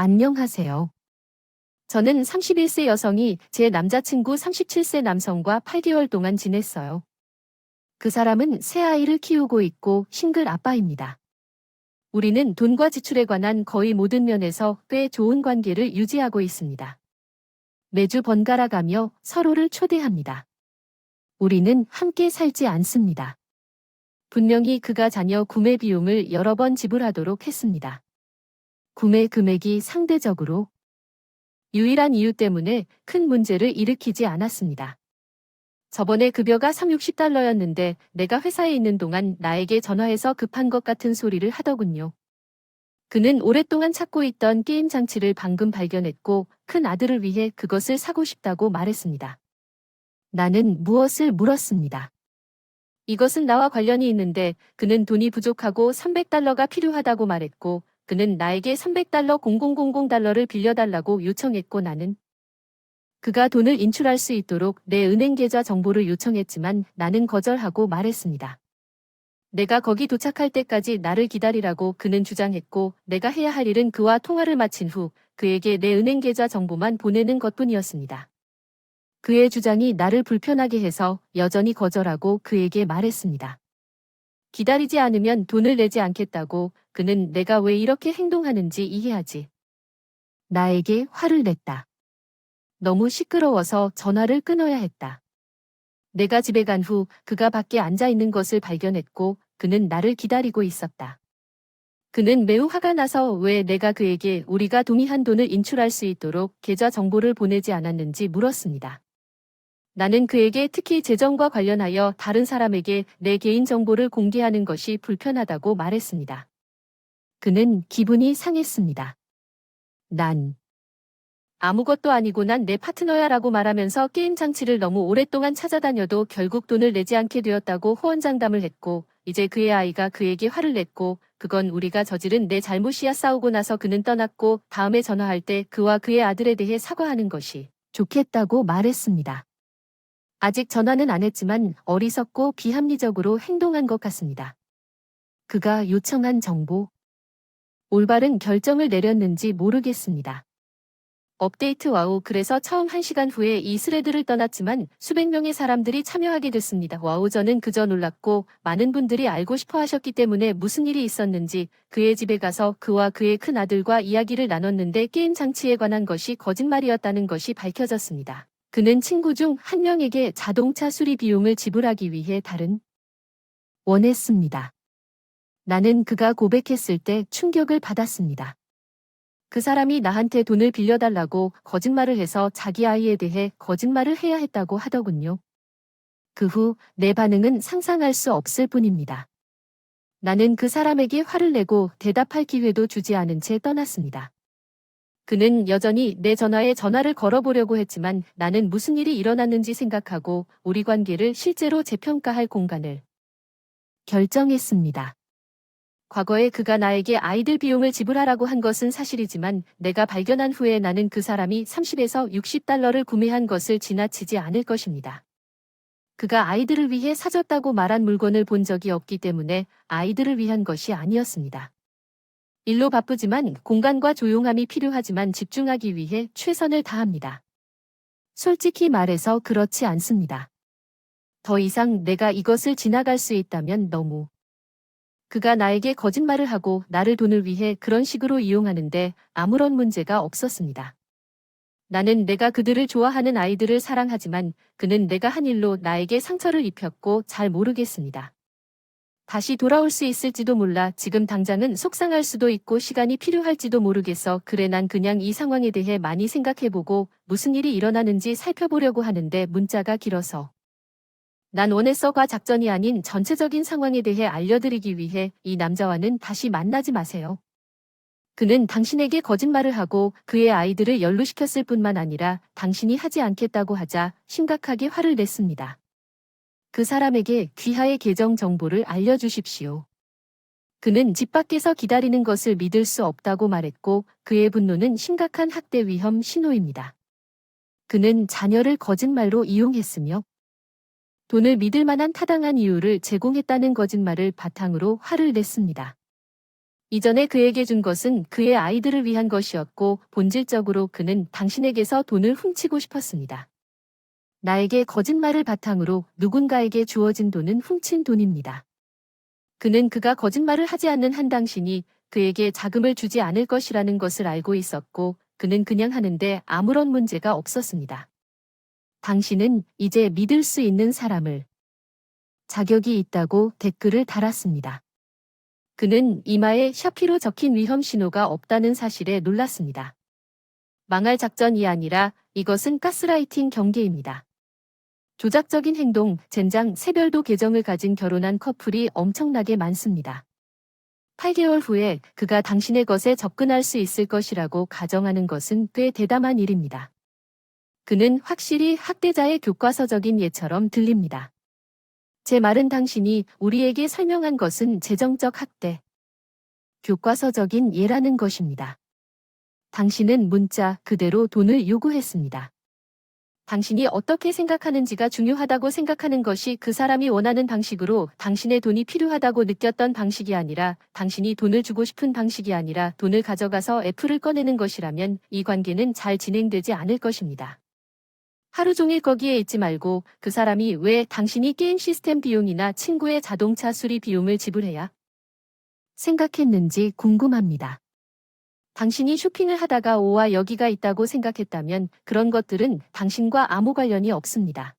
안녕하세요. 저는 31세 여성이 제 남자친구 37세 남성과 8개월 동안 지냈어요. 그 사람은 새 아이를 키우고 있고 싱글 아빠입니다. 우리는 돈과 지출에 관한 거의 모든 면에서 꽤 좋은 관계를 유지하고 있습니다. 매주 번갈아 가며 서로를 초대합니다. 우리는 함께 살지 않습니다. 분명히 그가 자녀 구매 비용을 여러 번 지불하도록 했습니다. 구매 금액이 상대적으로 유일한 이유 때문에 큰 문제를 일으키지 않았습니다. 저번에 급여가 360달러였는데 내가 회사에 있는 동안 나에게 전화해서 급한 것 같은 소리를 하더군요. 그는 오랫동안 찾고 있던 게임 장치를 방금 발견했고 큰 아들을 위해 그것을 사고 싶다고 말했습니다. 나는 무엇을 물었습니다. 이것은 나와 관련이 있는데 그는 돈이 부족하고 300달러가 필요하다고 말했고 그는 나에게 300달러 0000달러를 빌려달라고 요청했고 나는 그가 돈을 인출할 수 있도록 내 은행 계좌 정보를 요청했지만 나는 거절하고 말했습니다. 내가 거기 도착할 때까지 나를 기다리라고 그는 주장했고 내가 해야 할 일은 그와 통화를 마친 후 그에게 내 은행 계좌 정보만 보내는 것뿐이었습니다. 그의 주장이 나를 불편하게 해서 여전히 거절하고 그에게 말했습니다. 기다리지 않으면 돈을 내지 않겠다고 그는 내가 왜 이렇게 행동하는지 이해하지. 나에게 화를 냈다. 너무 시끄러워서 전화를 끊어야 했다. 내가 집에 간 후 그가 밖에 앉아 있는 것을 발견했고 그는 나를 기다리고 있었다. 그는 매우 화가 나서 왜 내가 그에게 우리가 동의한 돈을 인출할 수 있도록 계좌 정보를 보내지 않았는지 물었습니다. 나는 그에게 특히 재정과 관련하여 다른 사람에게 내 개인 정보를 공개하는 것이 불편하다고 말했습니다. 그는 기분이 상했습니다. 난 아무것도 아니고 난 내 파트너야 라고 말하면서 게임 장치를 너무 오랫동안 찾아다녀도 결국 돈을 내지 않게 되었다고 호언장담을 했고 이제 그의 아이가 그에게 화를 냈고 그건 우리가 저지른 내 잘못이야 싸우고 나서 그는 떠났고 다음에 전화할 때 그와 그의 아들에 대해 사과하는 것이 좋겠다고 말했습니다. 아직 전화는 안 했지만 어리석고 비합리적으로 행동한 것 같습니다. 그가 요청한 정보. 올바른 결정을 내렸는지 모르겠습니다. 업데이트 와우 그래서 처음 1시간 후에 이 스레드를 떠났지만 수백 명의 사람들이 참여하게 됐습니다. 와우 저는 그저 놀랐고 많은 분들이 알고 싶어 하셨기 때문에 무슨 일이 있었는지 그의 집에 가서 그와 그의 큰 아들과 이야기를 나눴는데 게임 장치에 관한 것이 거짓말이었다는 것이 밝혀졌습니다. 그는 친구 중 한 명에게 자동차 수리 비용을 지불하기 위해 다른 원했습니다. 나는 그가 고백했을 때 충격을 받았습니다. 그 사람이 나한테 돈을 빌려달라고 거짓말을 해서 자기 아이에 대해 거짓말을 해야 했다고 하더군요. 그 후 내 반응은 상상할 수 없을 뿐입니다. 나는 그 사람에게 화를 내고 대답할 기회도 주지 않은 채 떠났습니다. 그는 여전히 내 전화에 전화를 걸어보려고 했지만 나는 무슨 일이 일어났는지 생각하고 우리 관계를 실제로 재평가할 공간을 결정했습니다. 과거에 그가 나에게 아이들 비용을 지불하라고 한 것은 사실이지만 내가 발견한 후에 나는 그 사람이 30에서 60달러를 구매한 것을 지나치지 않을 것입니다. 그가 아이들을 위해 사줬다고 말한 물건을 본 적이 없기 때문에 아이들을 위한 것이 아니었습니다. 일로 바쁘지만 공간과 조용함이 필요하지만 집중하기 위해 최선을 다합니다. 솔직히 말해서 그렇지 않습니다. 더 이상 내가 이것을 지나갈 수 있다면 너무 그가 나에게 거짓말을 하고 나를 돈을 위해 그런 식으로 이용하는데 아무런 문제가 없었습니다. 나는 내가 그들을 좋아하는 아이들을 사랑하지만 그는 내가 한 일로 나에게 상처를 입혔고 잘 모르겠습니다. 다시 돌아올 수 있을지도 몰라 지금 당장은 속상할 수도 있고 시간이 필요할지도 모르겠어 그래 난 그냥 이 상황에 대해 많이 생각해보고 무슨 일이 일어나는지 살펴보려고 하는데 문자가 길어서 난 원했어가 작전이 아닌 전체적인 상황에 대해 알려드리기 위해 이 남자와는 다시 만나지 마세요. 그는 당신에게 거짓말을 하고 그의 아이들을 연루시켰을 뿐만 아니라 당신이 하지 않겠다고 하자 심각하게 화를 냈습니다. 그 사람에게 귀하의 계정 정보를 알려주십시오. 그는 집 밖에서 기다리는 것을 믿을 수 없다고 말했고 그의 분노는 심각한 학대 위험 신호입니다. 그는 자녀를 거짓말로 이용했으며 돈을 믿을 만한 타당한 이유를 제공했다는 거짓말을 바탕으로 화를 냈습니다. 이전에 그에게 준 것은 그의 아이들을 위한 것이었고 본질적으로 그는 당신에게서 돈을 훔치고 싶었습니다. 나에게 거짓말을 바탕으로 누군가에게 주어진 돈은 훔친 돈입니다. 그는 그가 거짓말을 하지 않는 한 당신이 그에게 자금을 주지 않을 것이라는 것을 알고 있었고 그는 그냥 하는데 아무런 문제가 없었습니다. 당신은 이제 믿을 수 있는 사람을 자격이 있다고 댓글을 달았습니다. 그는 이마에 샤피로 적힌 위험 신호가 없다는 사실에 놀랐습니다. 망할 작전이 아니라 이것은 가스라이팅 경계입니다. 조작적인 행동, 젠장, 세별도 계정을 가진 결혼한 커플이 엄청나게 많습니다. 8개월 후에 그가 당신의 것에 접근할 수 있을 것이라고 가정하는 것은 꽤 대담한 일입니다. 그는 확실히 학대자의 교과서적인 예처럼 들립니다. 제 말은 당신이 우리에게 설명한 것은 재정적 학대. 교과서적인 예라는 것입니다. 당신은 문자 그대로 돈을 요구했습니다. 당신이 어떻게 생각하는지가 중요하다고 생각하는 것이 그 사람이 원하는 방식으로 당신의 돈이 필요하다고 느꼈던 방식이 아니라 당신이 돈을 주고 싶은 방식이 아니라 돈을 가져가서 애플을 꺼내는 것이라면 이 관계는 잘 진행되지 않을 것입니다. 하루 종일 거기에 있지 말고 그 사람이 왜 당신이 게임 시스템 비용이나 친구의 자동차 수리 비용을 지불해야 생각했는지 궁금합니다. 당신이 쇼핑을 하다가 오와 여기가 있다고 생각했다면 그런 것들은 당신과 아무 관련이 없습니다.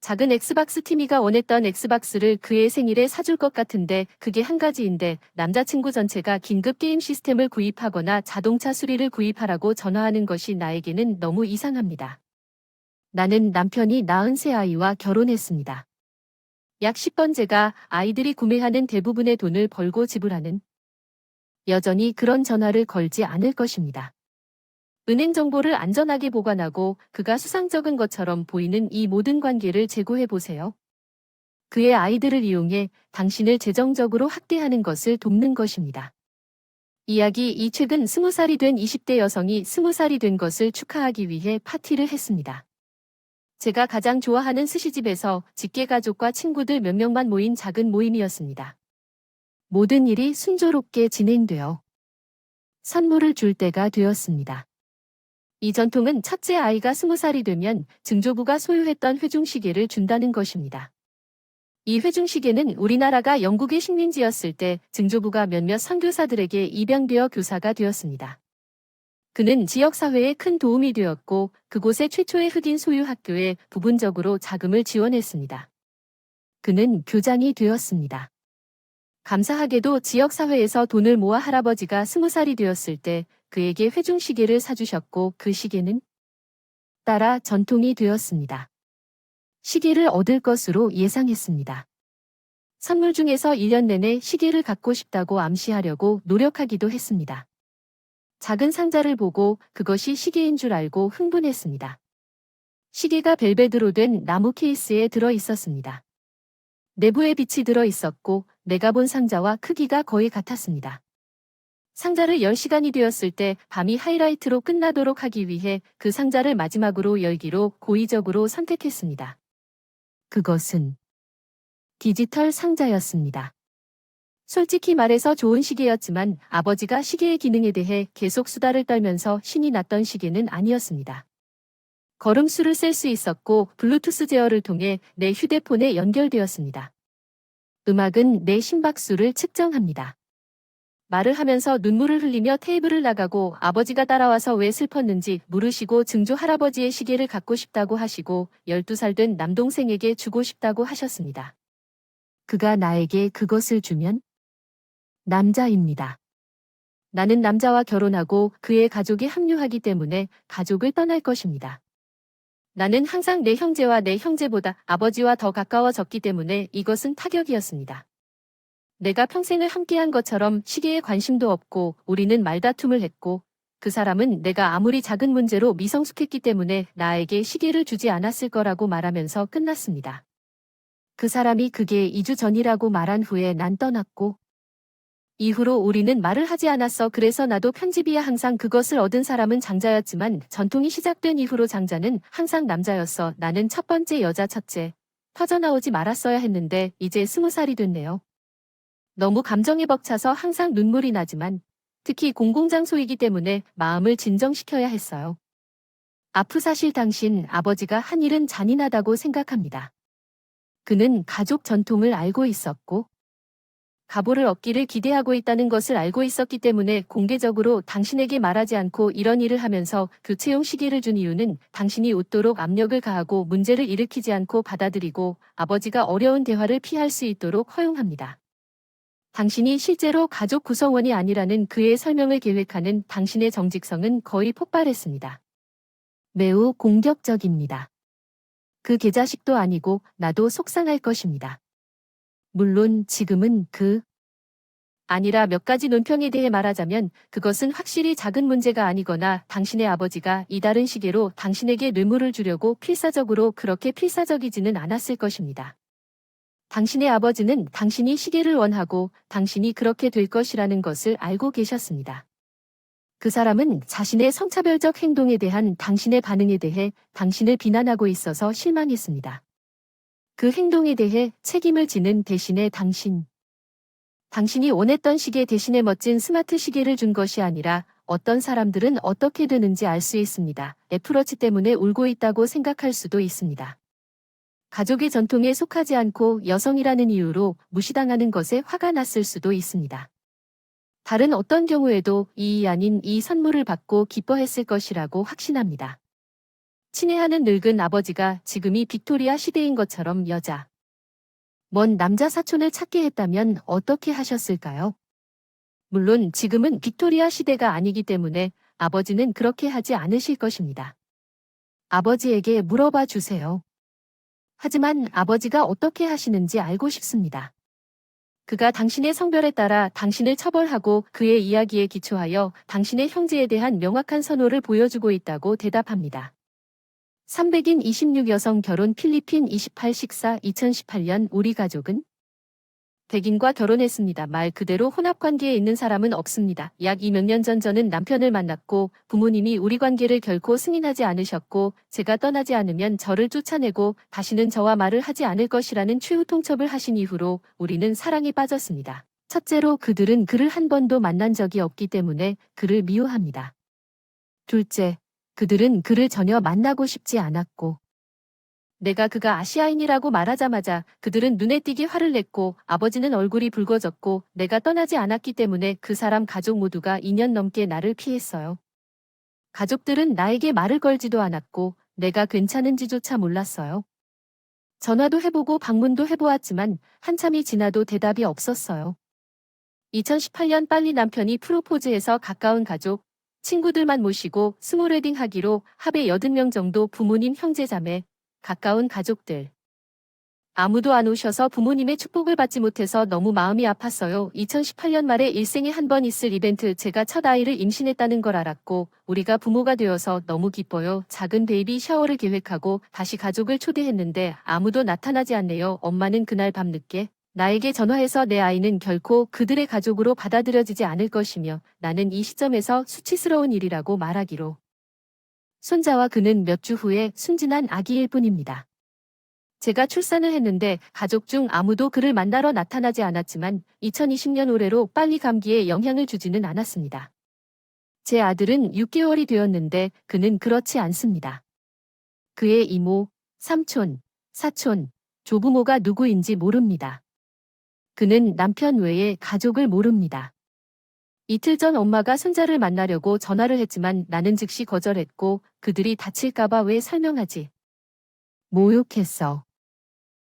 작은 엑스박스 티미가 원했던 엑스박스를 그의 생일에 사줄 것 같은데 그게 한 가지인데 남자친구 전체가 긴급 게임 시스템을 구입하거나 자동차 수리를 구입하라고 전화하는 것이 나에게는 너무 이상합니다. 나는 남편이 낳은 새 아이와 결혼했습니다. 약 10번째가 아이들이 구매하는 대부분의 돈을 벌고 지불하는 여전히 그런 전화를 걸지 않을 것입니다. 은행 정보를 안전하게 보관하고 그가 수상적인 것처럼 보이는 이 모든 관계를 제고해 보세요. 그의 아이들을 이용해 당신을 재정적으로 학대하는 것을 돕는 것입니다. 이야기 이 최근 20살이 된 20대 여성이 20살이 된 것을 축하하기 위해 파티를 했습니다. 제가 가장 좋아하는 스시집에서 직계 가족과 친구들 몇 명만 모인 작은 모임이었습니다. 모든 일이 순조롭게 진행되어 선물을 줄 때가 되었습니다. 이 전통은 첫째 아이가 스무 살이 되면 증조부가 소유했던 회중시계를 준다는 것입니다. 이 회중시계는 우리나라가 영국의 식민지였을 때 증조부가 몇몇 선교사들에게 입양되어 교사가 되었습니다. 그는 지역사회에 큰 도움이 되었고 그곳의 최초의 흑인 소유 학교에 부분적으로 자금을 지원했습니다. 그는 교장이 되었습니다. 감사하게도 지역사회에서 돈을 모아 할아버지가 스무 살이 되었을 때 그에게 회중 시계를 사주셨고 그 시계는 따라 전통이 되었습니다. 시계를 얻을 것으로 예상했습니다. 선물 중에서 1년 내내 시계를 갖고 싶다고 암시하려고 노력하기도 했습니다. 작은 상자를 보고 그것이 시계인 줄 알고 흥분했습니다. 시계가 벨벳으로 된 나무 케이스에 들어 있었습니다. 내부에 빛이 들어 있었고 내가 본 상자와 크기가 거의 같았습니다. 상자를 10시간이 되었을 때 밤이 하이라이트로 끝나도록 하기 위해 그 상자를 마지막으로 열기로 고의적으로 선택했습니다. 그것은 디지털 상자였습니다. 솔직히 말해서 좋은 시계였지만 아버지가 시계의 기능에 대해 계속 수다를 떨면서 신이 났던 시계는 아니었습니다. 걸음수를 셀수 있었고 블루투스 제어를 통해 내 휴대폰에 연결되었습니다. 음악은 내 심박수를 측정합니다. 말을 하면서 눈물을 흘리며 테이블을 나가고 아버지가 따라와서 왜 슬펐는지 물으시고 증조 할아버지의 시계를 갖고 싶다고 하시고 12살 된 남동생에게 주고 싶다고 하셨습니다. 그가 나에게 그것을 주면 남자입니다. 나는 남자와 결혼하고 그의 가족이 합류하기 때문에 가족을 떠날 것입니다. 나는 항상 내 형제와 내 형제보다 아버지와 더 가까워졌기 때문에 이것은 타격이었습니다. 내가 평생을 함께한 것처럼 시계에 관심도 없고 우리는 말다툼을 했고 그 사람은 내가 아무리 작은 문제로 미성숙했기 때문에 나에게 시계를 주지 않았을 거라고 말하면서 끝났습니다. 그 사람이 그게 2주 전이라고 말한 후에 난 떠났고 이후로 우리는 말을 하지 않았어. 그래서 나도 편집이야 항상 그것을 얻은 사람은 장자였지만 전통이 시작된 이후로 장자는 항상 남자였어. 나는 첫 번째 여자 첫째. 터져나오지 말았어야 했는데 이제 스무 살이 됐네요. 너무 감정에 벅차서 항상 눈물이 나지만 특히 공공장소이기 때문에 마음을 진정시켜야 했어요. 아프 사실 당신 아버지가 한 일은 잔인하다고 생각합니다. 그는 가족 전통을 알고 있었고 가보를 얻기를 기대하고 있다는 것을 알고 있었기 때문에 공개적으로 당신에게 말하지 않고 이런 일을 하면서 교체용 시계를 준 이유는 당신이 웃도록 압력을 가하고 문제를 일으키지 않고 받아들이고 아버지가 어려운 대화를 피할 수 있도록 허용합니다. 당신이 실제로 가족 구성원이 아니라는 그의 설명을 계획하는 당신의 정직성은 거의 폭발했습니다. 매우 공격적입니다. 그 개자식도 아니고 나도 속상할 것입니다. 물론 지금은 그 아니라 몇 가지 논평에 대해 말하자면 그것은 확실히 작은 문제가 아니거나 당신의 아버지가 이다른 시계로 당신에게 뇌물을 주려고 필사적으로 그렇게 필사적이지는 않았을 것입니다. 당신의 아버지는 당신이 시계를 원하고 당신이 그렇게 될 것이라는 것을 알고 계셨습니다. 그 사람은 자신의 성차별적 행동에 대한 당신의 반응에 대해 당신을 비난하고 있어서 실망했습니다. 그 행동에 대해 책임을 지는 대신에 당신. 당신이 원했던 시계 대신에 멋진 스마트 시계를 준 것이 아니라 어떤 사람들은 어떻게 되는지 알 수 있습니다. 애플워치 때문에 울고 있다고 생각할 수도 있습니다. 가족의 전통에 속하지 않고 여성이라는 이유로 무시당하는 것에 화가 났을 수도 있습니다. 다른 어떤 경우에도 이 아닌 이 선물을 받고 기뻐했을 것이라고 확신합니다. 친애하는 늙은 아버지가 지금이 빅토리아 시대인 것처럼 여자. 먼 남자 사촌을 찾게 했다면 어떻게 하셨을까요? 물론 지금은 빅토리아 시대가 아니기 때문에 아버지는 그렇게 하지 않으실 것입니다. 아버지에게 물어봐 주세요. 하지만 아버지가 어떻게 하시는지 알고 싶습니다. 그가 당신의 성별에 따라 당신을 처벌하고 그의 이야기에 기초하여 당신의 형제에 대한 명확한 선호를 보여주고 있다고 대답합니다. 300인 26 여성 결혼 필리핀 28 식사 2018년 우리 가족은 백인과 결혼했습니다. 말 그대로 혼합 관계에 있는 사람은 없습니다. 약 2몇 년 전 저는 남편을 만났고 부모님이 우리 관계를 결코 승인하지 않으셨고 제가 떠나지 않으면 저를 쫓아내고 다시는 저와 말을 하지 않을 것이라는 최후 통첩을 하신 이후로 우리는 사랑에 빠졌습니다. 첫째로 그들은 그를 한 번도 만난 적이 없기 때문에 그를 미워합니다. 둘째, 그들은 그를 전혀 만나고 싶지 않았고 내가 그가 아시아인이라고 말하자마자 그들은 눈에 띄게 화를 냈고 아버지는 얼굴이 붉어졌고 내가 떠나지 않았기 때문에 그 사람 가족 모두가 2년 넘게 나를 피했어요. 가족들은 나에게 말을 걸지도 않았고 내가 괜찮은지조차 몰랐어요. 전화도 해보고 방문도 해보았지만 한참이 지나도 대답이 없었어요. 2018년 빨리 남편이 프로포즈해서 가까운 가족, 친구들만 모시고 스몰웨딩 하기로 합의 80명 정도 부모님 형제자매, 가까운 가족들. 아무도 안 오셔서 부모님의 축복을 받지 못해서 너무 마음이 아팠어요. 2018년 말에 일생에 한 번 있을 이벤트 제가 첫 아이를 임신했다는 걸 알았고 우리가 부모가 되어서 너무 기뻐요. 작은 베이비 샤워를 계획하고 다시 가족을 초대했는데 아무도 나타나지 않네요. 엄마는 그날 밤늦게 나에게 전화해서 내 아이는 결코 그들의 가족으로 받아들여지지 않을 것이며 나는 이 시점에서 수치스러운 일이라고 말하기로 손자와 그는 몇 주 후에 순진한 아기일 뿐입니다. 제가 출산을 했는데 가족 중 아무도 그를 만나러 나타나지 않았지만 2020년 올해로 빨리 감기에 영향을 주지는 않았습니다. 제 아들은 6개월이 되었는데 그는 그렇지 않습니다. 그의 이모, 삼촌, 사촌, 조부모가 누구인지 모릅니다. 그는 남편 외에 가족을 모릅니다. 이틀 전 엄마가 손자를 만나려고 전화를 했지만 나는 즉시 거절했고 그들이 다칠까봐 왜 설명하지? 모욕했어.